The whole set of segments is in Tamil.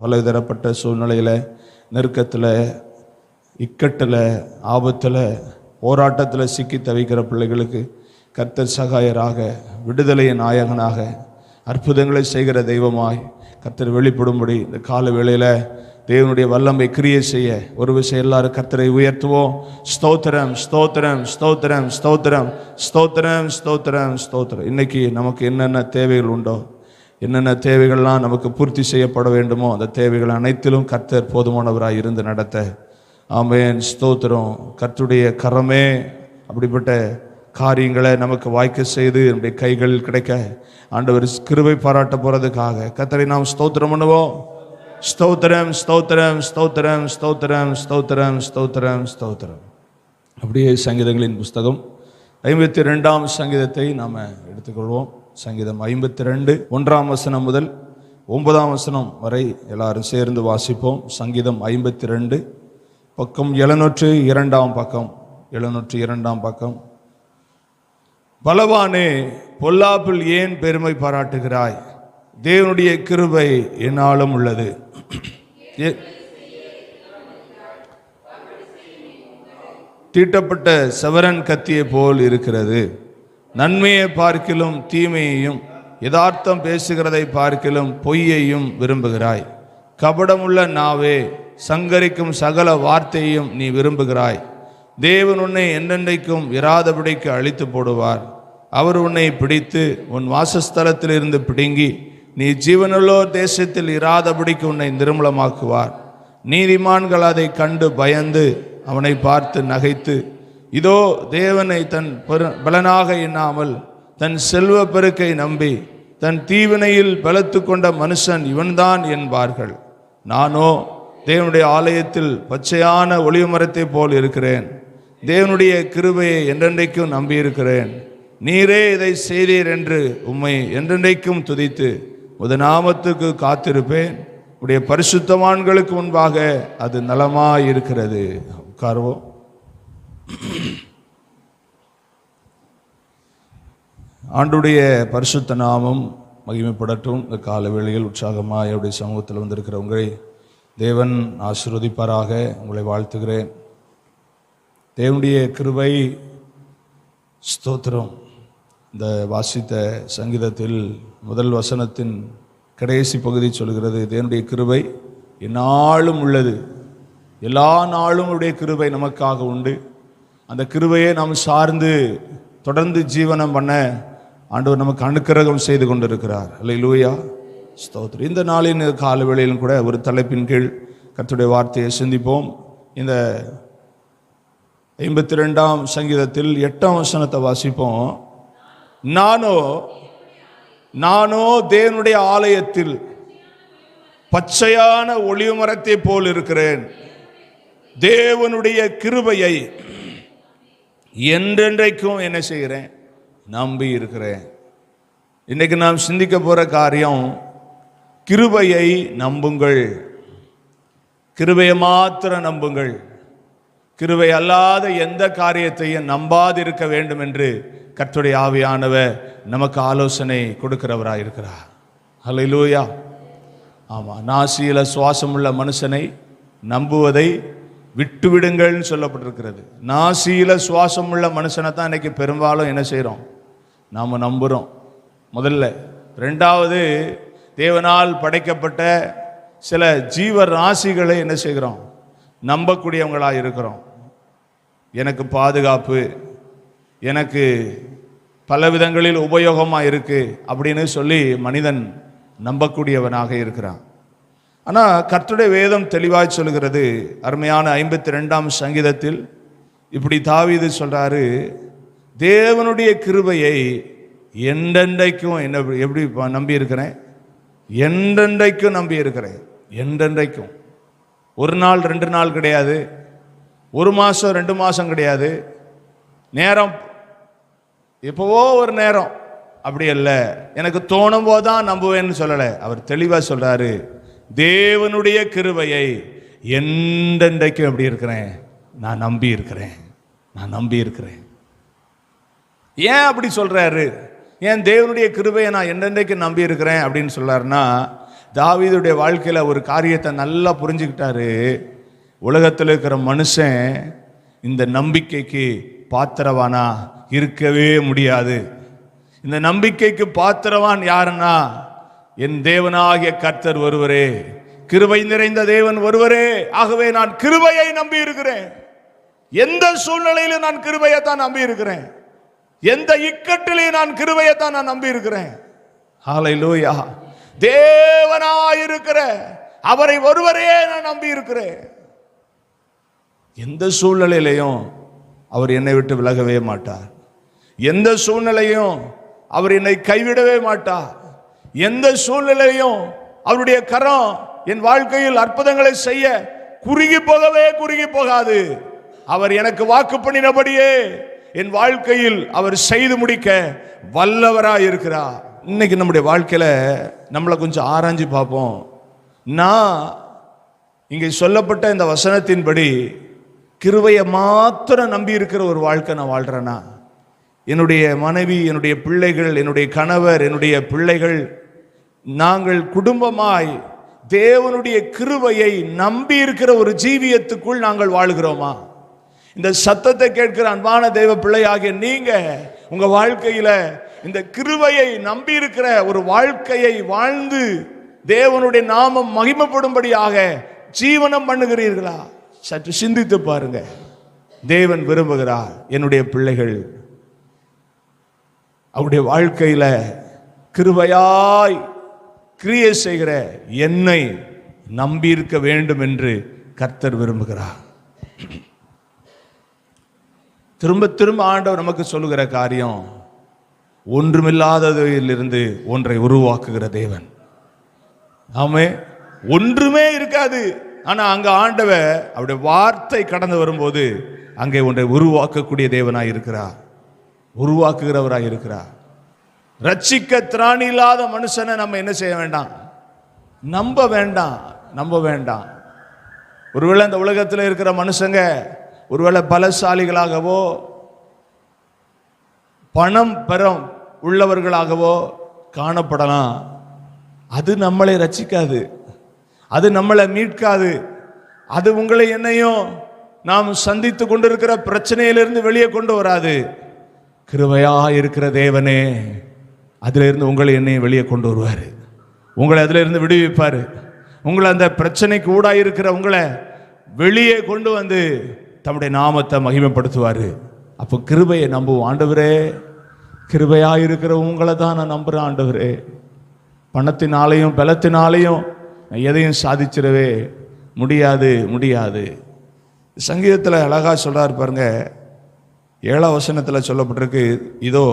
பலதரப்பட்ட சூழ்நிலையில் நெருக்கத்தில் இக்கட்டில் ஆபத்தில் போராட்டத்தில் சிக்கி தவிக்கிற பிள்ளைகளுக்கு கர்த்தர் சகாயராக விடுதலையின் நாயகனாக அற்புதங்களை செய்கிற தெய்வமாய் கர்த்தர் வெளிப்படும்படி இந்த கால வேளையில் தேவனுடைய வல்லமை கிரியை செய்ய ஒரு விஷயம் எல்லாரும் கர்த்தரை உயர்த்துவோம். ஸ்தோத்திரம் ஸ்தோத்திரம் ஸ்தோத்திரம் ஸ்தோத்திரம் ஸ்தோத்திரம் ஸ்தோத்திரம் ஸ்தோத்திரம். இன்னைக்கு நமக்கு என்னென்ன தேவைகள் உண்டோ என்னென்ன தேவைகள்லாம் நமக்கு பூர்த்தி செய்யப்பட வேண்டுமோ அந்த தேவைகள் அனைத்திலும் கர்த்தர் போதுமானவராக இருந்து நடத்த ஆமையன் ஸ்தோத்திரம். கர்த்தருடைய கரமே அப்படிப்பட்ட காரியங்களை நமக்கு வாய்க்க செய்து நம்முடைய கைகள் கிடைக்க ஆண்டவர் கிருபை பாராட்ட போகிறதுக்காக கத்தரை நாம் ஸ்தோத்திரம் பண்ணுவோம். ஸ்தோத்திரம் ஸ்தோத்திரம் ஸ்தோத்திரம் ஸ்தோத்திரம் ஸ்தோத்திரம் ஸ்தோத்திரம் ஸ்தோத்திரம். அப்படியே சங்கீதங்களின் புஸ்தகம். ஐம்பத்தி ரெண்டாம் சங்கீதத்தை நாம் எடுத்துக்கொள்வோம். சங்கீதம் ஐம்பத்தி ரெண்டு ஒன்றாம் வசனம் முதல் ஒன்பதாம் வசனம் வரை எல்லாரும் சேர்ந்து வாசிப்போம். சங்கீதம் ஐம்பத்தி ரெண்டு பக்கம் எழுநூற்று இரண்டாம் பக்கம் எழுநூற்று இரண்டாம் பக்கம். பலவானே பொல்லாப்பில் ஏன் பெருமை பாராட்டுகிறாய்? தேவனுடைய கிருபை என்னாலும் உள்ளது. தீட்டப்பட்ட சவரன் கத்தியை போல் இருக்கிறது. நன்மையை பார்க்கிலும் தீமையையும் யதார்த்தம் பேசுகிறதை பார்க்கிலும் பொய்யையும் விரும்புகிறாய். கபடமுள்ள நாவே சங்கரிக்கும் சகல வார்த்தையையும் நீ விரும்புகிறாய். தேவன் உன்னை என்றென்றைக்கும் இராதபடிக்கு அழித்து போடுவார். அவர் உன்னை பிடித்து உன் வாசஸ்தலத்திலிருந்து பிடுங்கி நீ ஜீவனுள்ளோர் தேசத்தில் இராதபடிக்கு உன்னை நிர்மலமாக்குவார். நீதிமான்கள் அதை கண்டு பயந்து அவனை பார்த்து நகைத்து இதோ தேவனை தன் பெரு- பலனாக எண்ணாமல் தன் செல்வ பெருக்கை நம்பி தன் தீவினையில் பலத்து கொண்ட மனுஷன் இவன்தான் என்பார்கள். நானோ தேவனுடைய ஆலயத்தில் பச்சையான ஒளிவு மரத்தைப் போல் இருக்கிறேன். தேவனுடைய கிருபையை என்றென்றைக்கும் நம்பியிருக்கிறேன். நீரே இதை செய்தீர் என்று உம்மை என்றென்றைக்கும் துதித்து உத நாமத்துக்கு காத்திருப்பேன். உடைய பரிசுத்தவான்களுக்கு முன்பாக அது நலமாய் இருக்கிறது உட்காருவோம். ஆண்டுடைய பரிசுத்த நாமம் மகிமைப்படட்டும். இந்த கால வேளையில் உற்சாகமாக என்னுடைய சமூகத்தில் வந்திருக்கிற உங்களை தேவன் ஆசிர்வதிப்பாராக. உங்களை வாழ்த்துகிறேன். தேவனுடைய கிருபை ஸ்தோத்திரம். இந்த வாசித்த சங்கீதத்தில் முதல் வசனத்தின் கடைசி பகுதி சொல்கிறது தேவனுடைய கிருபை எந்நாளும் உள்ளது. எல்லா நாளும் உடைய கிருபை நமக்காக உண்டு. அந்த கிருபையை நாம் சார்ந்து தொடர்ந்து ஜீவனம் பண்ண ஆண்டவர் நமக்கு அனுக்கிரகம் செய்து கொண்டிருக்கிறார். அல்ல லூயா ஸ்தோத்திரம். இந்த நாளின் கால வேளையிலும் கூட ஒரு தலைப்பின் கீழ் கத்துடைய வார்த்தையை சிந்திப்போம். இந்த ஐம்பத்தி ரெண்டாம் சங்கீதத்தில் எட்டாம் வசனத்தை வாசிப்போம். நானோ நானோ தேவனுடைய ஆலயத்தில் பச்சையான ஒளிவு மரத்தை போல் இருக்கிறேன். தேவனுடைய கிருபையை என்றென்றைக்கும் என்ன செய்கிறேன்? நம்பி இருக்கிறேன். இன்னைக்கு நாம் சிந்திக்க போகிற காரியம் கிருபையை நம்புங்கள். கிருபையை மாத்திரம் நம்புங்கள். கிருபை அல்லாத எந்த காரியத்தையும் நம்பாதிருக்க வேண்டும் என்று கற்றுடைய ஆவியானவர் நமக்கு ஆலோசனை கொடுக்கிறவராக இருக்கிறார். லூயா ஆமாம் நாசியில் சுவாசமுள்ள மனுஷனை நம்புவதை விட்டுவிடுங்கள்னு சொல்லப்பட்டிருக்கிறது. நாசியில் சுவாசமுள்ள மனுஷனை தான் இன்றைக்கி பெரும்பாலும் என்ன செய்கிறோம் நாம் நம்புகிறோம் முதல்ல ரெண்டாவது தேவனால் படைக்கப்பட்ட சில ஜீவ ராசிகளை என்ன செய்கிறோம்? நம்பக்கூடியவங்களாக இருக்கிறோம். எனக்கு பாதுகாப்பு எனக்கு பல விதங்களில் உபயோகமாக இருக்கு அப்படின்னு சொல்லி மனிதன் நம்பக்கூடியவனாக இருக்கிறான். ஆனால் கர்த்துடைய வேதம் தெளிவாய் சொல்கிறது அருமையான ஐம்பத்தி ரெண்டாம் சங்கீதத்தில் இப்படி தாவிது சொல்றாரு தேவனுடைய கிருபையை என்றென்றைக்கும் என்ன எப்படி நம்பி இருக்கிறேன் என்றென்றைக்கும் நம்பி இருக்கிறேன். என்றென்றைக்கும். ஒரு நாள் ரெண்டு நாள் கிடையாது. ஒரு மாதம் ரெண்டு மாதம் கிடையாது. நேரம். எப்போவோ ஒரு நேரம். அப்படி இல்லை எனக்கு தோணும் போதுதான் நம்புவேன்னு சொல்லலை. அவர் தெளிவாக சொல்கிறாரு தேவனுடைய கிருவையை என்றென்றைக்கும் எப்படி இருக்கிறேன்? நான் நம்பி இருக்கிறேன். நான் நம்பி இருக்கிறேன். ஏன் அப்படி சொல்கிறாரு ஏன் தேவனுடைய கிருபையை நான் என்றென்றைக்கு நம்பியிருக்கிறேன் அப்படின்னு சொல்லாருன்னா தாவீதுடைய வாழ்க்கையில் ஒரு காரியத்தை நல்லா புரிஞ்சுக்கிட்டாரு. உலகத்தில் இருக்கிற மனுஷன் இந்த நம்பிக்கைக்கு பாத்திரவானா? இருக்கவே முடியாது. இந்த நம்பிக்கைக்கு பாத்திரவான் யாருன்னா? என் தேவனாகிய கர்த்தர் ஒருவரே. கிருபை நிறைந்த தேவன் ஒருவரே. ஆகவே நான் கிருபையை நம்பி இருக்கிறேன் எந்த சூழ்நிலையிலும் நான் கிருபையை தான் நம்பி இருக்கிறேன் எந்த இக்கட்டிலே நான் கிருபையை தான் நான் நம்பி இருக்கிறேன் ஹalleluya. தேவனாயிருக்கிற அவரை ஒருவரே நான் நம்பி இருக்கிறேன் எந்த சூழ்நிலையிலையும் அவர் என்னை விட்டு விலகவே மாட்டார். எந்த சூழ்நிலையும் அவர் என்னை கைவிடவே மாட்டார். எந்த சூழ்நிலையும் அவருடைய கரம் என் வாழ்க்கையில் அற்புதங்களை செய்ய குறுகி போகவே குறுகி போகாது. அவர் எனக்கு வாக்கு பண்ணினபடியே என் வாழ்க்கையில் அவர் செய்து முடிக்க வல்லவராக இருக்கிறார். இன்னைக்கு நம்முடைய வாழ்க்கையில் நம்மளை கொஞ்சம் ஆராய்ஞ்சு பார்ப்போம். நான் இங்கே சொல்லப்பட்ட இந்த வசனத்தின்படி கிருவையை மாத்திரம் நம்பி இருக்கிற ஒரு வாழ்க்கை நான் வாழ்கிறேன்னா என்னுடைய மனைவி என்னுடைய பிள்ளைகள் என்னுடைய கணவர் என்னுடைய பிள்ளைகள் நாங்கள் குடும்பமாய் தேவனுடைய கிருவையை நம்பி இருக்கிற ஒரு ஜீவியத்துக்குள் நாங்கள் வாழுகிறோமா? இந்த சத்தத்தை கேட்கிற அன்பான தேவ பிள்ளையாகிய நீங்க உங்க வாழ்க்கையில இந்த கிருவையை நம்பி இருக்கிற ஒரு வாழ்க்கையை வாழ்ந்து தேவனுடைய நாமம் மகிமைப்படும்படியாக ஜீவனம் பண்ணுகிறீர்களா? சற்று சிந்தித்து பாருங்க. தேவன் விரும்புகிறார் என்னுடைய பிள்ளைகள். அவருடைய வாழ்க்கையில கிருவையாய் கிரியை செய்கிற என்னை நம்பியிருக்க வேண்டும் என்று கர்த்தர் விரும்புகிறார். திரும்ப திரும்ப ஆண்டவர் நமக்கு சொல்லுகிற காரியம் ஒன்றுமில்லாததிலிருந்து ஒன்றை உருவாக்குகிற தேவன். ஆமே ஒன்றுமே இருக்காது. ஆனா அங்க ஆண்டவர் அவருடைய வார்த்தை கடந்து வரும்போது அங்கே ஒன்றை உருவாக்கக்கூடிய தேவனாய் இருக்கிறார். உருவாக்குகிறவராய் இருக்கிறார். ரட்சிக்க திராணி இல்லாத மனுஷனை நம்ம என்ன செய்ய வேண்டாம்? நம்ப வேண்டாம் நம்ப வேண்டாம். ஒருவேளை இந்த உலகத்தில் இருக்கிற மனுஷங்க ஒருவேளை பலசாலிகளாகவோ பணம் பெறம் உள்ளவர்களாகவோ காணப்படலாம். அது நம்மளை ரச்சிக்காது அது நம்மளை மீட்காது. அது உங்களை என்னையும் நாம் சந்தித்து கொண்டிருக்கிற பிரச்சனையிலிருந்து வெளியே கொண்டு வராது. கிருவையா இருக்கிற தேவனே அதிலிருந்து உங்களை என்னையும் வெளியே கொண்டு வருவார். உங்களை அதிலிருந்து விடுவிப்பார். உங்களை அந்த பிரச்சனைக்கு ஊடாக இருக்கிற உங்களை வெளியே கொண்டு வந்து தம்முடைய நாமத்தை மகிமைப்படுத்துவார். அப்போ கிருபையை நம்புவோம். ஆண்டவரே கிருபையாக இருக்கிற உங்களை தான் நான் நம்புகிறேன் ஆண்டவரே. பணத்தினாலையும் பலத்தினாலையும் எதையும் சாதிச்சிடவே முடியாது முடியாது. சங்கீதத்தில் அழகாக சொல்கிறார் பாருங்க. ஏழா வசனத்தில் சொல்லப்பட்டிருக்கு இதோ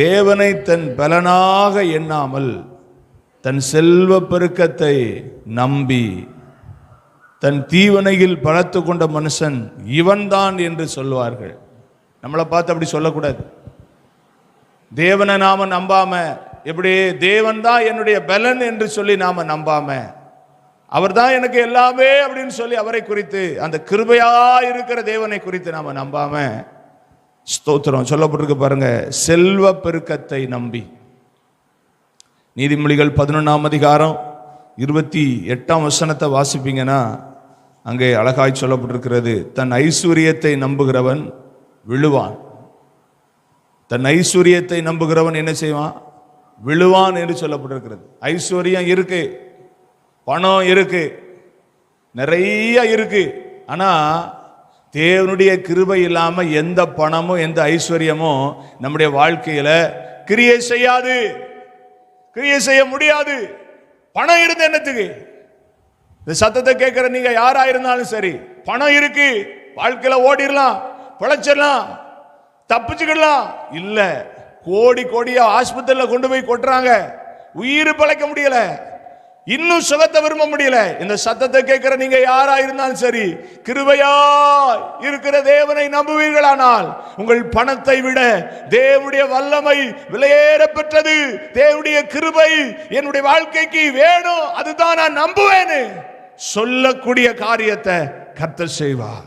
தேவனை தன் பலனாக எண்ணாமல் தன் செல்வ பெருக்கத்தை நம்பி தன் தீவனையில் பலத்து கொண்ட மனுஷன் இவன்தான் என்று சொல்வார்கள் நம்மளை பார்த்து அப்படி சொல்லக்கூடாது. தேவனை நாம நம்பாம எப்படி தேவன் தான் என்னுடைய பலன் என்று சொல்லி நாம நம்பாம அவர் தான் எனக்கு எல்லாமே அப்படின்னு சொல்லி அவரை குறித்து அந்த கிருபையா இருக்கிற தேவனை குறித்து நாம நம்பாம ஸ்தோத்திரம். சொல்லப்பட்டிருக்கு பாருங்க செல்வ பெருக்கத்தை நம்பி. நீதிமொழிகள் பதினொன்றாம் அதிகாரம் இருபத்தி எட்டாம் வசனத்தை வாசிப்பீங்கன்னா அங்கே அழகாய் சொல்லப்பட்டிருக்கிறது தன் ஐஸ்வர்யத்தை நம்புகிறவன் விழுவான். தன் ஐஸ்வர்யத்தை நம்புகிறவன் என்ன செய்வான்? விழுவான் என்று சொல்லப்பட்டிருக்கிறது. ஐஸ்வர்யம் இருக்கு பணம் இருக்கு நிறைய இருக்கு. ஆனா தேவனுடைய கிருபை இல்லாம எந்த பணமும் எந்த ஐஸ்வர்யமும் நம்முடைய வாழ்க்கையில கிரியை செய்யாது. கிரியை செய்ய முடியாது. பணம் இருந்த என்னத்துக்கு? இந்த சத்தத்தை கேட்கிற நீங்க யாரா இருந்தாலும் சரி பணம் இருக்கு வாழ்க்கையில ஓடிடலாம் பிழைச்சிடலாம் தப்பிச்சுக்கிடலாம். இல்ல கோடி கோடியா ஆஸ்பத்திரியில கொண்டு போய் கொட்டுறாங்க. உயிர் பிழைக்க முடியல. இன்னும் சுகத்தை விரும்ப முடியல. இந்த சத்தத்தை கேட்கிற நீங்க யாரா இருந்தாலும் சரி கிருபையா இருக்கிற தேவனை நம்புவீர்களானால் உங்கள் பணத்தை விட தேவனுடைய வல்லமை விலையேற பெற்றது தேவனுடைய கிருபை என்னுடைய வாழ்க்கைக்கு வேணும். அதுதான் நான் நம்புவேன்னு சொல்லக்கூடிய காரியத்தை கத்த செய்வார்.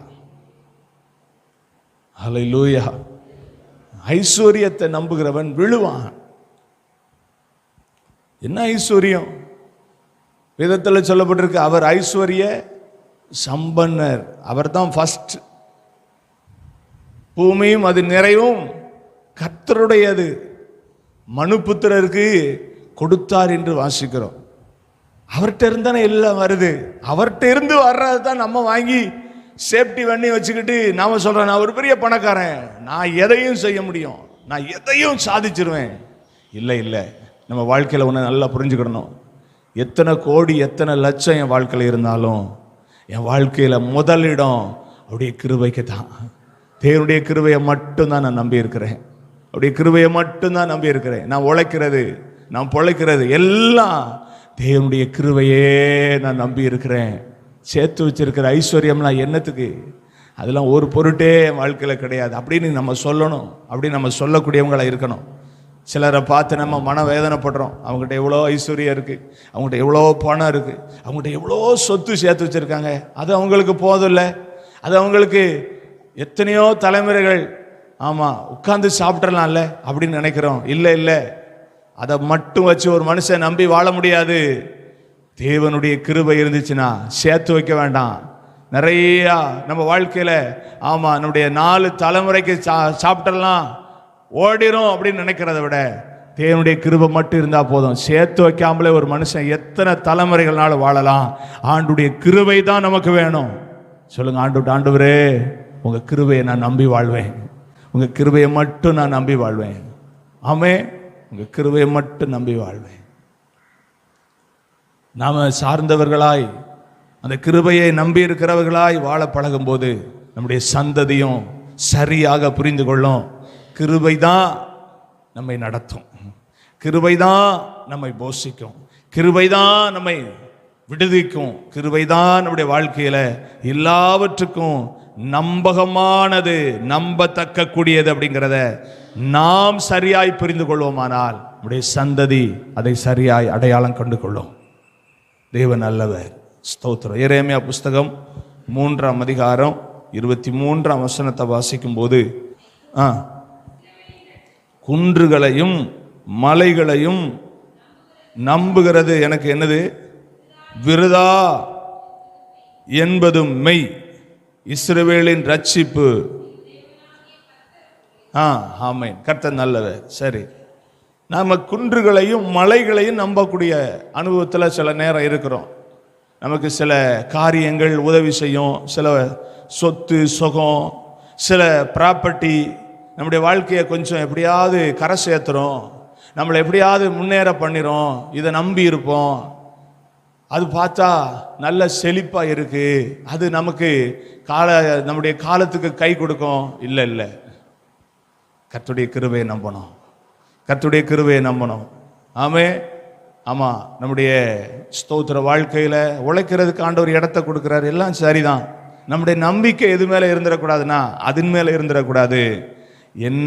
லூயா ஐஸ்வர்யத்தை நம்புகிறவன் விழுவான். என்ன ஐஸ்வர்யம்? விதத்தில் சொல்லப்பட்டிருக்கு அவர் ஐஸ்வர்ய சம்பன்னர். அவர் தான் ஃபர்ஸ்ட் பூமியும் அது நிறைவும் கத்தருடையது மனுபுத்திரருக்கு கொடுத்தார் என்று வாசிக்கிறோம். அவர்கிட்ட இருந்தானே எல்லாம் வருது. அவர்கிட்ட இருந்து வர்றது தான் நம்ம வாங்கி சேஃப்டி பண்ணி வச்சுக்கிட்டு நாம் சொல்கிறேன் நான் ஒரு பெரிய பணக்காரன். நான் எதையும் செய்ய முடியும். நான் எதையும் சாதிச்சிருவேன். இல்லை இல்லை. நம்ம வாழ்க்கையில் ஒன்று நல்லா புரிஞ்சுக்கிடணும். எத்தனை கோடி எத்தனை லட்சம் என் வாழ்க்கையில் இருந்தாலும் என் வாழ்க்கையில் முதலிடம் அவருடைய கிருபைக்கு தான். தேவனுடைய கிருபையை மட்டும்தான் நான் நம்பியிருக்கிறேன் அப்படியே அவருடைய கிருபையை மட்டும்தான் நம்பியிருக்கிறேன் நான் உழைக்கிறது நான் பொழைக்கிறது எல்லாம் தேவனுடைய கிருவையே நான் நம்பி இருக்கிறேன். சேர்த்து வச்சிருக்கிற ஐஸ்வர்யம்லாம் என்னத்துக்கு? அதெல்லாம் ஒரு பொருட்டே வாழ்க்கையில் கிடையாது. அப்படின்னு நம்ம சொல்லணும். அப்படின்னு நம்ம சொல்லக்கூடியவங்களாக இருக்கணும். சிலரை பார்த்து நம்ம மன வேதனைப்படுறோம் அவங்ககிட்ட எவ்வளோ ஐஸ்வர்யம் இருக்குது அவங்ககிட்ட எவ்வளோ பணம் இருக்குது அவங்ககிட்ட எவ்வளோ சொத்து சேர்த்து வச்சுருக்காங்க. அது அவங்களுக்கு போதும் இல்லை அது அவங்களுக்கு எத்தனையோ தலைமுறைகள் ஆமாம் உட்காந்து சாப்பிட்றலாம்ல அப்படின்னு நினைக்கிறோம். இல்லை இல்லை. அதை மட்டும் வச்சு ஒரு மனுஷன் நம்பி வாழ முடியாது. தேவனுடைய கிருபை இருந்துச்சுன்னா சேர்த்து வைக்க வேண்டாம். நிறையா நம்ம வாழ்க்கையில் ஆமாம் நம்முடைய நாலு தலைமுறைக்கு சா சாப்பிட்டலாம் ஓடிரும் அப்படின்னு நினைக்கிறத விட தேவனுடைய கிருபை மட்டும் இருந்தால் போதும். சேர்த்து வைக்காமலே ஒரு மனுஷன் எத்தனை தலைமுறைகள்னால வாழலாம். ஆண்டுடைய கிருபை தான் நமக்கு வேணும். சொல்லுங்க ஆண்டு ஆண்டவரே உங்கள் கிருபையை நான் நம்பி வாழ்வேன். உங்கள் கிருபையை மட்டும் நான் நம்பி வாழ்வேன். ஆமே உங்கள் கிருவையை மட்டும் நம்பி வாழ்வேன். நாம் சார்ந்தவர்களாய் அந்த கிருபையை நம்பி இருக்கிறவர்களாய் வாழ பழகும்போது நம்முடைய சந்ததியும் சரியாக புரிந்து கொள்ளும். கிருபை தான் நம்மை நடத்தும். கிருபை தான் நம்மை போஷிக்கும். கிருபை தான் நம்மை விடுதிக்கும் கிருபை தான் நம்முடைய வாழ்க்கையில் எல்லாவற்றுக்கும் நம்பகமானது நம்பத்தக்க கூடியது அப்படிங்கிறத நாம் சரியாய் புரிந்து கொள்வோமானால் நம்முடைய சந்ததி அதை சரியாய் அடையாளம் கண்டு கொள்ளும் தேவன் நல்லவர். ஸ்தோத்திரம். எரேமியா புஸ்தகம் மூன்றாம் அதிகாரம் இருபத்தி மூன்றாம் வசனத்தை வாசிக்கும் போது ஆ குன்றுகளையும் மலைகளையும் நம்புகிறது எனக்கு என்னது? விருதா என்பதும் மெய். இஸ்ரவேலின் ரட்சிப்பு. ஆ ஆமேன். கர்த்தர் நல்லவர். சரி. நாம் குன்றுகளையும் மலைகளையும் நம்பக்கூடிய அனுபவத்தில் சில நேரம் இருக்கிறோம். நமக்கு சில காரியங்கள் உதவி செய்யும். சில சொத்து சுகம் சில ப்ராப்பர்ட்டி நம்முடைய வாழ்க்கையை கொஞ்சம் எப்படியாவது கரை சேர்த்துறோம். நம்மளை எப்படியாவது முன்னேற பண்ணிடும் இதை நம்பி இருப்போம். அது பார்த்தா நல்ல செழிப்பாக இருக்கு. அது நமக்கு கால நம்முடைய காலத்துக்கு கை கொடுக்கும். இல்லை இல்லை. கத்துடைய கிருவையை நம்பணும். கத்துடைய கிருவையை நம்பணும். ஆமே. ஆமாம் நம்முடைய ஸ்தோத்திர வாழ்க்கையில் உழைக்கிறதுக்கு ஆண்டவர் இடத்த கொடுக்குறாரு. எல்லாம் சரிதான். நம்முடைய நம்பிக்கை எது மேலே இருந்துடக்கூடாதுன்னா அதன் மேலே இருந்துடக்கூடாது என்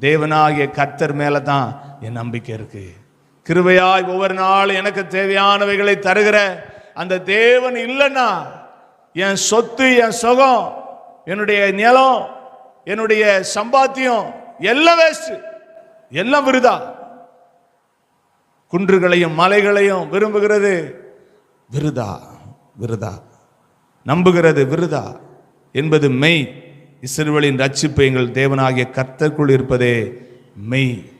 தேவனாகிய கர்த்தர் மேலே தான் என் நம்பிக்கை இருக்குது கிருபையாய் ஒவ்வொரு நாள் எனக்கு தேவையானவைகளை தருகிற அந்த தேவன் இல்லைன்னா என் சொத்து என் சுகம் என்னுடைய நிலம் என்னுடைய சம்பாத்தியம் எல்லாம் வேஸ்ட் எல்லாம் விருதா? குன்றுகளையும் மலைகளையும் விரும்புகிறது விருதா? விருதா? நம்புகிறது விருதா? என்பது மெய். இஸ்ரவேலின் ரட்சிப்பு எங்கள் தேவனாகிய கர்த்தர்க்குள் இருப்பதே மெய்.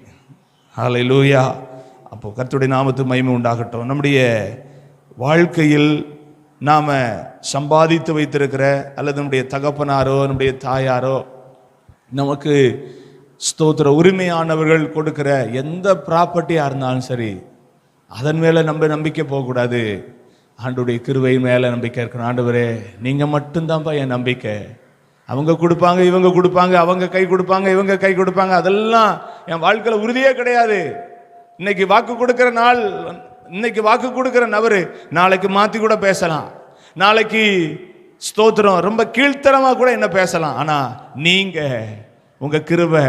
ஹalleluya அப்போ கர்த்தருடைய நாமத்து மகிமை உண்டாகட்டும். நம்முடைய வாழ்க்கையில் நாம் சம்பாதித்து வைத்திருக்கிற அல்லது நம்முடைய தகப்பனாரோ நம்முடைய தாயாரோ நமக்கு ஸ்தோத்திர உரிமையானவர்கள் கொடுக்கிற எந்த ப்ராப்பர்ட்டியாக இருந்தாலும் சரி அதன் மேலே நம்ம நம்பிக்கை போகக்கூடாது. ஆண்டுடைய கிருவை மேலே நம்பிக்கை இருக்கணும். ஆண்டவரே நீங்கள் மட்டும்தான்ப்பா என் நம்பிக்கை. அவங்க கொடுப்பாங்க இவங்க கொடுப்பாங்க அவங்க கை கொடுப்பாங்க இவங்க கை கொடுப்பாங்க அதெல்லாம் என் வாழ்க்கையில் உறுதியே கிடையாது. இன்னைக்கு வாக்கு கொடுக்கிற நாள் இன்னைக்கு வாக்கு கொடுக்கிற நபரு நாளைக்கு மாற்றி கூட பேசலாம். நாளைக்கு ஸ்தோத்திரம் ரொம்ப கீழ்த்தரமாக கூட என்ன பேசலாம். ஆனால் நீங்கள் உங்கள் கிருவை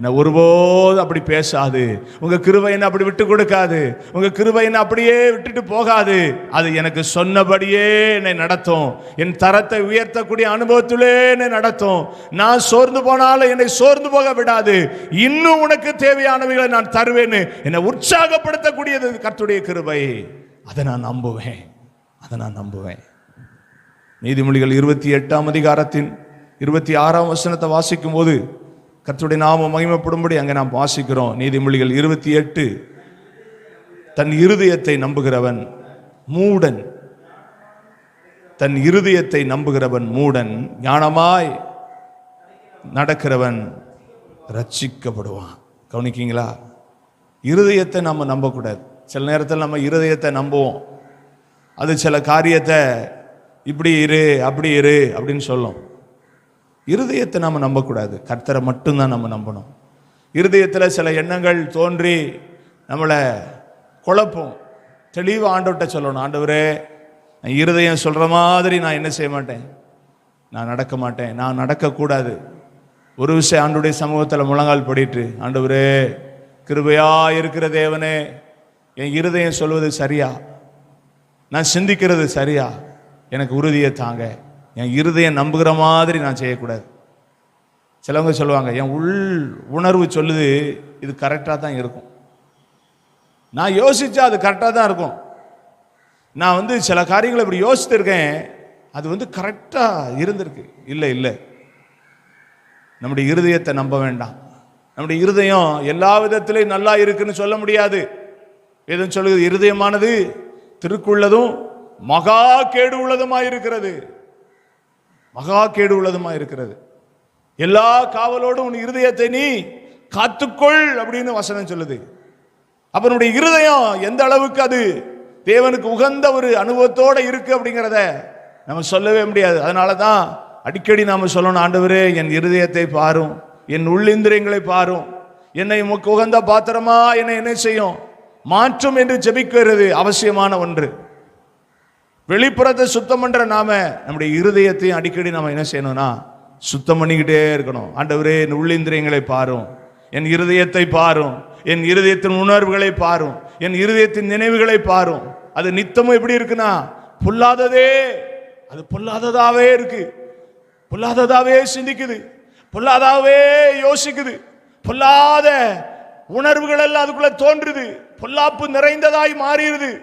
என்ன ஒருபோது அப்படி பேசாது. உங்க கிருபை அப்படி விட்டு கொடுக்காது. உங்க கிருபை அப்படியே விட்டுட்டு போகாது. அது எனக்கு சொன்னபடியே என்னை நடத்தும். என் தரத்தை உயர்த்தக்கூடிய அனுபவத்திலே என்னை நடத்தும். நான் சோர்ந்து போனாலும் என்னை சோர்ந்து போக விடாது. இன்னும் உனக்கு தேவையானவைகளை நான் தருவேன்னு என்னை உற்சாகப்படுத்தக்கூடியது கர்த்துடைய கிருபை. அதை நான் நம்புவேன். அதை நான் நம்புவேன். நீதிமொழிகள் இருபத்தி எட்டாம் அதிகாரத்தின் இருபத்தி ஆறாம் வசனத்தை வாசிக்கும் போது கர்த்தருடைய நாம மகிமைப்படும்படி அங்கே நாம் வாசிக்கிறோம். நீதிமொழிகள் இருபத்தி எட்டு. தன் இருதயத்தை நம்புகிறவன் மூடன். தன் இருதயத்தை நம்புகிறவன் மூடன். ஞானமாய் நடக்கிறவன் ரட்சிக்கப்படுவான் கவனிக்கீங்களா? இருதயத்தை நம்ம நம்பக்கூடாது. சில நேரத்தில் நம்ம இருதயத்தை நம்புவோம். அது சில காரியத்தை இப்படி இரு அப்படி இரு அப்படின்னு சொல்லும். இருதயத்தை நம்ம நம்பக்கூடாது. கர்த்தரை மட்டும்தான் நம்ம நம்பணும். இருதயத்தில் சில எண்ணங்கள் தோன்றி நம்மளை குழப்பம். தெளிவாக ஆண்டவர்கிட்ட சொல்லணும் ஆண்டவரே நான் இருதயம் சொல்கிற மாதிரி நான் என்ன செய்ய மாட்டேன்? நான் நடக்க மாட்டேன். நான் நடக்கக்கூடாது. ஒரு விஷயம் ஆண்டுடைய சமூகத்தில் முழங்கால் படிட்டு ஆண்டவரே கிருபையா இருக்கிற தேவனே என் இருதயம் சொல்வது சரியா? நான் சிந்திக்கிறது சரியா? எனக்கு உறுதியை தாங்க. என் இருதயம் நம்புகிற மாதிரி நான் செய்யக்கூடாது. சிலவங்க சொல்லுவாங்க என் உள் உணர்வு சொல்லுது இது கரெக்டாக தான் இருக்கும். நான் யோசிச்சா அது கரெக்டாக தான் இருக்கும். நான் வந்து சில காரியங்களை இப்படி யோசித்திருக்கேன் அது வந்து கரெக்டாக இருந்திருக்கு. இல்லை இல்லை. நம்முடைய இருதயத்தை நம்ப வேண்டாம். நம்முடைய இருதயம் எல்லா விதத்திலையும் நல்லா இருக்குன்னு சொல்ல முடியாது. எதுவும் சொல்லுது இருதயமானது திருக்குள்ளதும் மகா கேடு உள்ளதுமாக இருக்கிறது மகா கேடு உள்ளதுமா இருக்கிறது. எல்லா காவலோடும் உன் இருதயத்தை நீ காத்துக்கொள் அப்படின்னு வசனம் சொல்லுது. அவனுடைய இருதயம் எந்த அளவுக்கு அது தேவனுக்கு உகந்த ஒரு அனுபவத்தோட இருக்கு அப்படிங்கிறத நம்ம சொல்லவே முடியாது. அதனால தான் அடிக்கடி நாம் சொல்லணும் ஆண்டவரே என் இருதயத்தை பாரும். என் உள்ளிந்திரியங்களை பாரும். என்னை உகந்த பாத்திரமா? என்னை என்ன செய்யும்? மாற்றும் என்று ஜெபிக்கிறது அவசியமான ஒன்று. வெளிப்புறத்தை சுத்தம் பண்ற நாம நம்முடைய இருதயத்தையும் அடிக்கடி நாம என்ன செய்யணும்னா சுத்தம் பண்ணிக்கிட்டே இருக்கணும். ஆண்டவரே என் உள்ளிந்திரியங்களை பாரும். என் இருதயத்தை பாரும். என் இருதயத்தின் உணர்வுகளை பாரும். என் இருதயத்தின் நினைவுகளை பாரும். அது நித்தமும் எப்படி இருக்குன்னா பொல்லாததே. அது பொல்லாததாவே இருக்கு. பொல்லாததாவே சிந்திக்குது. பொல்லாதாவே யோசிக்குது. பொல்லாத உணர்வுகள் எல்லாம் அதுக்குள்ள தோன்றுது. பொல்லாப்பு நிறைந்ததாய் மாறிடுது.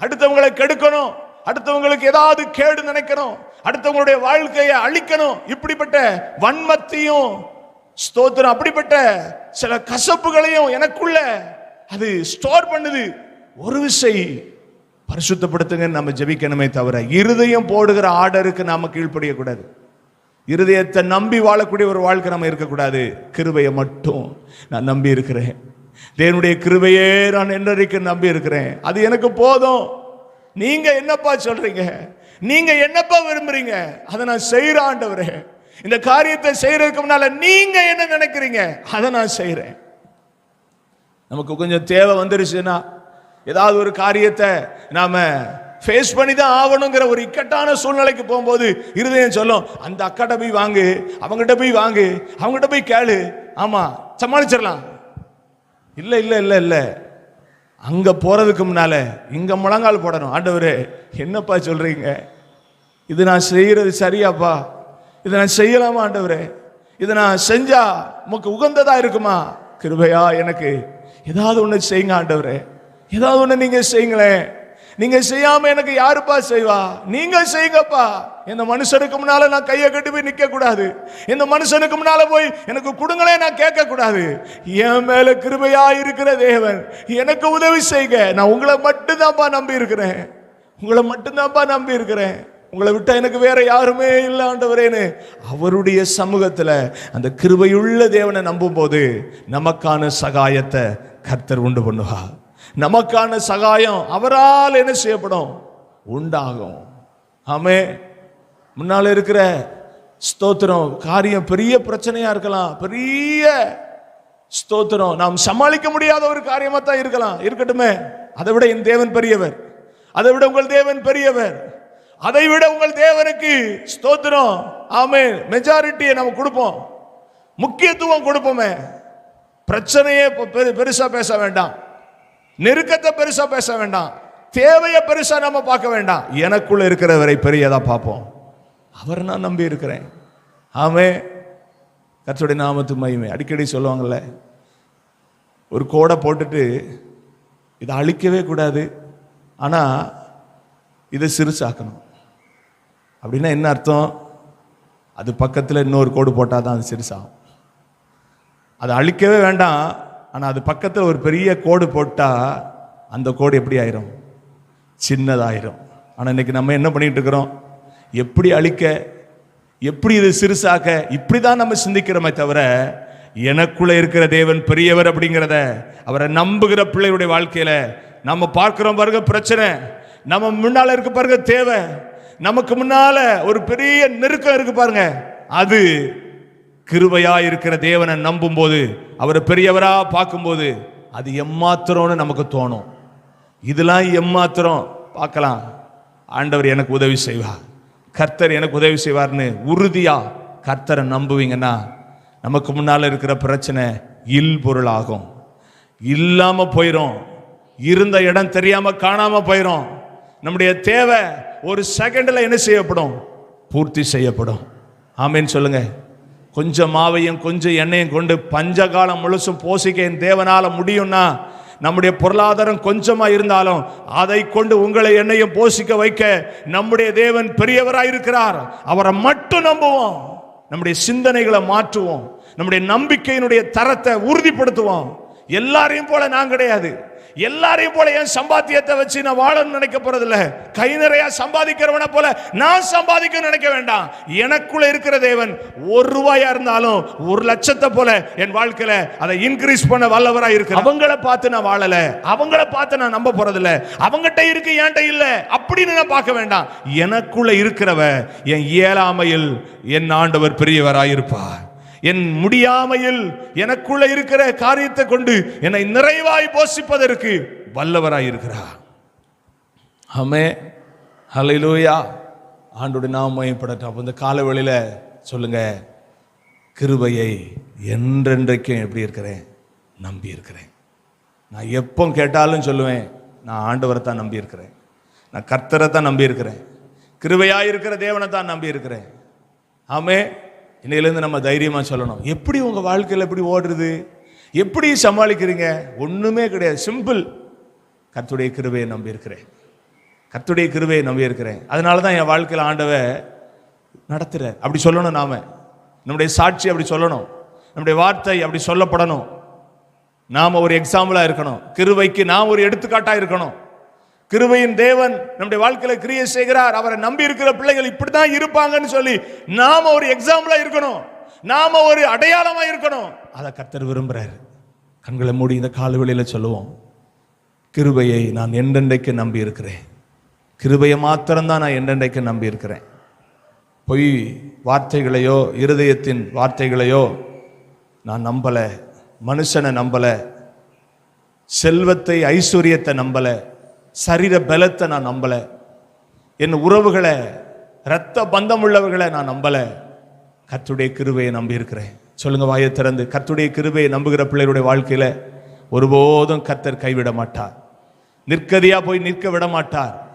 அடுத்தவங்களை கெடுக்கணும். அடுத்தவங்களுக்கு ஏதாவது கேடு நினைக்கணும். அடுத்தவங்களுடைய வாழ்க்கையை அழிக்கணும். இப்படிப்பட்ட வன்மத்தையும் ஸ்தோத்திரம் அப்படிப்பட்ட சில கசப்புகளையும் எனக்குள்ள அது ஸ்டோர் பண்ணுது. ஒரு விசை பரிசுத்தப்படுத்துங்க நம்ம ஜெபிக்கணுமே தவிர இருதயம் போடுகிற ஆர்டருக்கு நாம கீழ்ப்படியக்கூடாது. இருதயத்தை நம்பி வாழக்கூடிய ஒரு வாழ்க்கை நம்ம இருக்கக்கூடாது. கிருபையை மட்டும் நான் நம்பி இருக்கிறேன். தேவனுடைய கிருபையே நான் என்றைக்கு நம்பி இருக்கிறேன். அது எனக்கு போதும். நீங்க என்னப்பா சொல்றீங்க? நீங்க என்னப்பா விரும்புறீங்க? அதை நான் செய்யற ஆண்டவரே. இந்த காரியத்தை செய்யறதுக்கு முன்னால நீங்க என்ன நினைக்கிறீங்க? அதை நான் செய்யறேன். நமக்கு கொஞ்சம் தேவை வந்துருச்சுன்னா ஏதாவது ஒரு காரியத்தை நாம ஃபேஸ் பண்ணி தான் ஆகணுங்கிற ஒரு இக்கட்டான சூழ்நிலைக்கு போகும்போது இருதயம் சொல்லும் அந்த அக்காட்ட போய் வாங்கு அவங்ககிட்ட போய் வாங்கு அவங்ககிட்ட போய் கேளு. ஆமா சமாளிச்சிடலாம். இல்லை இல்லை இல்லை இல்லை. அங்க போறதுக்கு முன்னால இங்க முழங்கால் போடணும். ஆண்டவரு என்னப்பா சொல்றீங்க? இது நான் செய்யறது சரியாப்பா? இதை நான் செய்யலாமா ஆண்டவரே? இதை நான் செஞ்சா உமக்கு உகந்ததா இருக்குமா? கிருபையா எனக்கு. ஏதாவது ஒன்று செய்யுங்க ஆண்டவரே. ஏதாவது ஒன்று நீங்க செய்யுங்களேன். நீங்க செய்யாம எனக்கு யாருப்பா செய்வா? நீங்க செய்யுங்கப்பா. இந்த மனுஷனுக்கு முன்னால நான் கையை கட்டி போய் நிற்கக்கூடாது கூடாது. இந்த மனுஷனுக்கு முன்னால போய் எனக்கு கொடுங்களே நான் கேட்க கூடாது. என் மேல கிருபையா இருக்கிற தேவன் எனக்கு உதவி செய்க. நான் உங்களை மட்டும்தான்ப்பா நம்பி இருக்கிறேன். உங்களை மட்டும்தான்ப்பா நம்பி இருக்கிறேன். உங்களை விட்டா எனக்கு வேற யாருமே இல்லை ஆண்டவரேன்னு. அவருடைய சமூகத்துல அந்த கிருபையுள்ள தேவனை நம்பும் போது நமக்கான சகாயத்தை கர்த்தர் உண்டு பண்ணுவா நமக்கான சகாயம் அவரால் என்ன செய்யப்படும்? உண்டாகும். ஆமே முன்னால் இருக்கிற ஸ்தோத்திரம் காரியம் பெரிய பிரச்சனையா இருக்கலாம். பெரிய ஸ்தோத்திரம். நாம் சமாளிக்க முடியாத ஒரு காரியமா தான் இருக்கலாம். இருக்கட்டுமே. அதை விட என் தேவன் பெரியவர். அதை விட உங்கள் தேவன் பெரியவர். அதை விட உங்கள் தேவனுக்கு ஸ்தோத்திரம். ஆமே மெஜாரிட்டியை நம்ம கொடுப்போம். முக்கியத்துவம் கொடுப்போமே. பிரச்சனையே பெ- பெரு- பெருசா பேச வேண்டாம். நெருக்கத்தை பெருசா பேச வேண்டாம். தேவையை பெருசா நம்ம பார்க்க வேண்டாம். எனக்குள்ள இருக்கிறவரை பெரியதா பார்ப்போம். அவர் நான் நம்பி இருக்கிறேன். ஆமே கர்த்தருடைய நாமத்து மகிமை. அடிக்கடி சொல்லுவாங்கல்ல ஒரு கோடை போட்டுட்டு இதை அழிக்கவே கூடாது ஆனால் இதை சிறுசாக்கணும். அப்படின்னா என்ன அர்த்தம்? அது பக்கத்தில் இன்னொரு கோடு போட்டால் தான் அது சிறுசாகும். அதை அழிக்கவே வேண்டாம் ஆனால் அது பக்கத்தில் ஒரு பெரிய கோடு போட்டால் அந்த கோடு எப்படி ஆயிரும்? சின்னதாயிரும். ஆனால் இன்னைக்கு நம்ம என்ன பண்ணிகிட்டு இருக்கிறோம்? எப்படி அழிக்க எப்படி இது சிறுசாக்க இப்படி தான் நம்ம சிந்திக்கிறோமே தவிர எனக்குள்ள இருக்கிற தேவன் பெரியவர் அப்படிங்கிறத அவரை நம்புகிற பிள்ளையுடைய வாழ்க்கையில நம்ம பார்க்குறோம் பாருங்க பிரச்சனை. நம்ம முன்னால இருக்க பாருங்க தேவை. நமக்கு முன்னால ஒரு பெரிய நெருக்கம் இருக்கு பாருங்க. அது கிருபையா இருக்கிற தேவனை நம்பும் போது அவரை பெரியவரா பார்க்கும்போது அது எம்மாத்திரம்னு நமக்கு தோணும். இதெல்லாம் எம்மாத்திரம். பார்க்கலாம். ஆண்டவர் எனக்கு உதவி செய்வார். கர்த்தர் எனக்கு உதவி செய்வார்னு உறுதியாக கர்த்தரை நம்புவீங்கன்னா நமக்கு முன்னால் இருக்கிற பிரச்சனை இல் பொருளாகும் இல்லாமல் போயிடும் இருந்த இடம் தெரியாமல் காணாமல் போயிடும் நம்முடைய தேவை ஒரு செகண்டில் என்ன செய்யப்படும்? பூர்த்தி செய்யப்படும். ஆமேன்னு சொல்லுங்க. கொஞ்சம் மாவையும் கொஞ்சம் எண்ணெயும் கொண்டு பஞ்சகாலம் முழுசும் போசிக்க என் தேவனால் முடியும்னா நம்முடைய பொருளாதாரம் கொஞ்சமா இருந்தாலும் அதை கொண்டு உங்களை என்னையும் போஷிக்க வைக்க நம்முடைய தேவன் பெரியவராக இருக்கிறார் அவரை மட்டும் நம்புவோம். நம்முடைய சிந்தனைகளை மாற்றுவோம். நம்முடைய நம்பிக்கையினுடைய தரத்தை உறுதிப்படுத்துவோம். எல்லாரையும் போல நான் கிடையாது. எல்லாரையும் போல என் சம்பாத்தியத்தை வச்சு நான் வாழணும்னு நினைக்க போறதில்ல. கை நிறைய சம்பாதிக்கிறவனை போல நான் சம்பாதிக்க நினைக்க வேண்டாம். எனக்குள்ள இருக்கிற தேவன் ஒரு ரூபாயா இருந்தாலும் ஒரு லட்சத்தை போல என் வாழ்க்கையில அதை இன்க்ரீஸ் பண்ண வல்லவரா இருக்கு அவங்கள பார்த்து நான் வாழல. அவங்கள பார்த்து நான் நம்ப போறதில்ல. அவங்ககிட்ட இருக்கு என்கிட்ட இல்லை அப்படின்னு நான் பார்க்க வேண்டாம். எனக்குள்ள இருக்கிறவ என் இயலாமையில் என் ஆண்டவர் பெரியவராயிருப்பார். என் முடியாமையில் எனக்குள்ள இருக்கிற காரியத்தை கொண்டு என்னை நிறைவாய் போஷிப்பதற்கு வல்லவராய் இருக்கிறார். ஆமே. ஹலையிலூயா ஆண்டோட நாம மயப்படட்டும் அப்போ இந்த காலவெளியில் சொல்லுங்க. கிருபையை என்றென்றைக்கும் எப்படி இருக்கிறேன்? நம்பி இருக்கிறேன். நான் எப்போ கேட்டாலும் சொல்லுவேன் நான் ஆண்டவரை தான் நம்பி இருக்கிறேன். நான் கர்த்தரை தான் நம்பி இருக்கிறேன். கிருபையாக இருக்கிற தேவனை தான் நம்பி இருக்கிறேன். ஆமே. இன்னையிலேருந்து நம்ம தைரியமாக சொல்லணும். எப்படி உங்கள் வாழ்க்கையில் எப்படி ஓடுறது? எப்படி சமாளிக்கிறீங்க? ஒன்றுமே கிடையாது. சிம்பிள் கத்துடைய கிருபையை நம்பியிருக்கிறேன் கத்துடைய கிருவையை கிருபையை அதனால தான் என் வாழ்க்கையில் ஆண்டவ நடத்துற அப்படி சொல்லணும் நாம. நம்முடைய சாட்சி அப்படி சொல்லணும். நம்முடைய வார்த்தை அப்படி சொல்லப்படணும். நாம் ஒரு எக்ஸாம்பிளாக இருக்கணும். கிருவைக்கு நாம் ஒரு எடுத்துக்காட்டாக இருக்கணும். கிருபையின் தேவன் நம்முடைய வாழ்க்கையில கிரியை செய்கிறார். அவரை நம்பி இருக்கிற பிள்ளைகள் இப்படிதான் இருப்பாங்கன்னு சொல்லி நாம ஒரு எக்ஸாம்பிளா இருக்கணும். நாம ஒரு அடையாளமா இருக்கணும். அதை கர்த்தர் விரும்புறாரு. கண்களை மூடி இந்த காலவெளியில சொல்லுவோம். கிருபையை நான் என்றென்றைக்கு நம்பி இருக்கிறேன். கிருபையை மாத்திரம்தான் நான் என்றென்றைக்கு நம்பி இருக்கிறேன். பொய் வார்த்தைகளையோ இருதயத்தின் வார்த்தைகளையோ நான் நம்பல. மனுஷனை நம்பலை. செல்வத்தை ஐஸ்வர்யத்தை நம்பலை. சரீர பலத்தை நான் நம்பலை. என் உறவுகளை இரத்த பந்தம் உள்ளவர்களை நான் நம்பலை. கத்துடைய கிருவையை நம்பியிருக்கிறேன். சொல்லுங்கள் சொல்லுங்க வாயை திறந்து. கத்துடைய கிருவையை நம்புகிற பிள்ளைகளுடைய வாழ்க்கையில் ஒருபோதும் கத்தர் கைவிட மாட்டார். நிற்கதியாக போய் நிற்க விட மாட்டார்.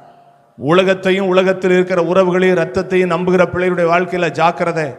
உலகத்தையும் உலகத்தில் இருக்கிற உறவுகளையும் ரத்தத்தையும் நம்புகிற பிள்ளைகளுடைய வாழ்க்கையில் ஜாக்கிரதை.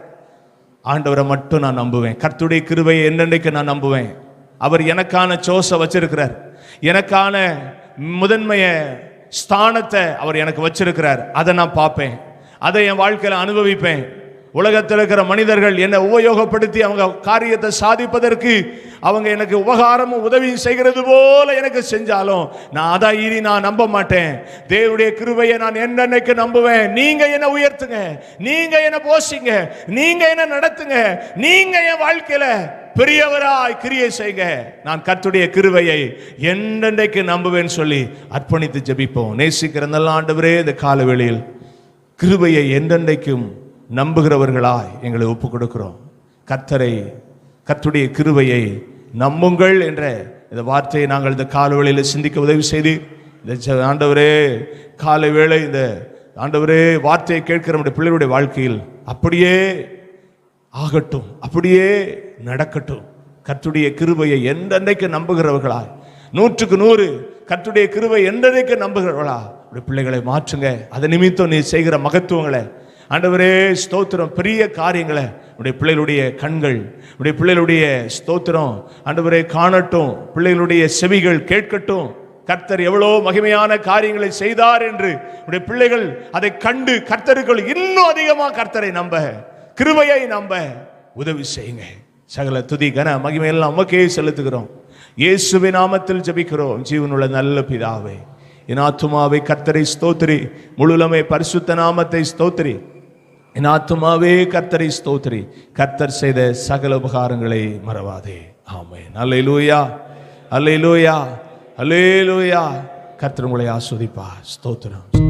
ஆண்டவரை மட்டும் நான் நம்புவேன். கர்த்துடைய கிருவையை என்னென்னைக்கு நான் நம்புவேன்? அவர் எனக்கான சோசை வச்சிருக்கிறார். எனக்கான முதன்மைய ஸ்தானத்தை அவர் எனக்கு வச்சிருக்கிறார். அதை நான் பார்ப்பேன். அதை என் வாழ்க்கையில் அனுபவிப்பேன். உலகத்தில் இருக்கிற மனிதர்கள் என்னை உபயோகப்படுத்தி அவங்க காரியத்தை சாதிப்பதற்கு அவங்க எனக்கு உபகாரமும் உதவியும் செய்கிறது போல எனக்கு செஞ்சாலும் நான் அதை இனி நான் நம்ப மாட்டேன். தேவனுடைய கிருவையை நான் என்னென்னைக்கு நம்புவேன்? நீங்க என்ன உயர்த்துங்க. நீங்க என்ன போசிங்க நீங்க என்ன நடத்துங்க. நீங்க என் வாழ்க்கையில பெரியவராய் கிரியை செய்யுங்க. நான் கத்துடைய கிருவையை என்னென்னைக்கு நம்புவேன் சொல்லி அர்ப்பணித்து ஜெபிப்போம். நேசிக்கிற நல்ல ஆண்டவரே இந்த காலவெளியில் கிருபையை என்றென்றைக்கும் நம்புகிறவர்களாய் எங்களை ஒப்பு கொடுக்கிறோம் கத்தரை கத்துடைய கிருவையை நம்புங்கள் என்ற இந்த வார்த்தையை நாங்கள் இந்த கால வேளையில் சிந்திக்க உதவி செய்து இந்த ஆண்டவரே காலை வேளை இந்த ஆண்டவரே வார்த்தையை கேட்கிற நம்முடைய பிள்ளைகளுடைய வாழ்க்கையில் அப்படியே ஆகட்டும் அப்படியே நடக்கட்டும். கத்துடைய கிருபையை எந்தெந்தைக்கு நம்புகிறவர்களா நூற்றுக்கு நூறு கத்துடைய கிருபை எந்தெந்தைக்கு நம்புகிறவர்களா? பிள்ளைகளை மாற்றுங்க. அதை நிமித்தம் நீ செய்கிற மகத்துவங்களை ஆண்டவரே ஸ்தோத்திரம். பெரிய காரியங்களை உடைய பிள்ளைகளுடைய கண்கள் உடைய பிள்ளைகளுடைய ஸ்தோத்திரம். ஆண்டவரே காணட்டும். பிள்ளைகளுடைய செவிகள் கேட்கட்டும். கர்த்தர் எவ்வளோ மகிமையான காரியங்களை செய்தார் என்று உடைய பிள்ளைகள் அதை கண்டு கர்த்தருக்குள் இன்னும் அதிகமாக கர்த்தரை நம்ப கிருபையை நம்ப உதவி செய்யுங்க. சகல துதி கன மகிமையெல்லாம் உமக்கே செலுத்துகிறோம். இயேசுவை நாமத்தில் ஜெபிக்கிறோம். ஜீவனுள்ள நல்ல பிதாவை என் ஆத்துமாவை கர்த்தரை ஸ்தோத்திரி. முழுலமை பரிசுத்த நாமத்தை ஸ்தோத்திரி. என் ஆத்துமாவே கர்த்தரை ஸ்தோத்திரி. கர்த்தர் செய்த சகல உபகாரங்களை மறவாதே. ஆமென். அல்லேலூயா. அல்லே லூயா கர்த்தர் உங்களை ஆஸ்வதிப்பா ஸ்தோத்திரம்.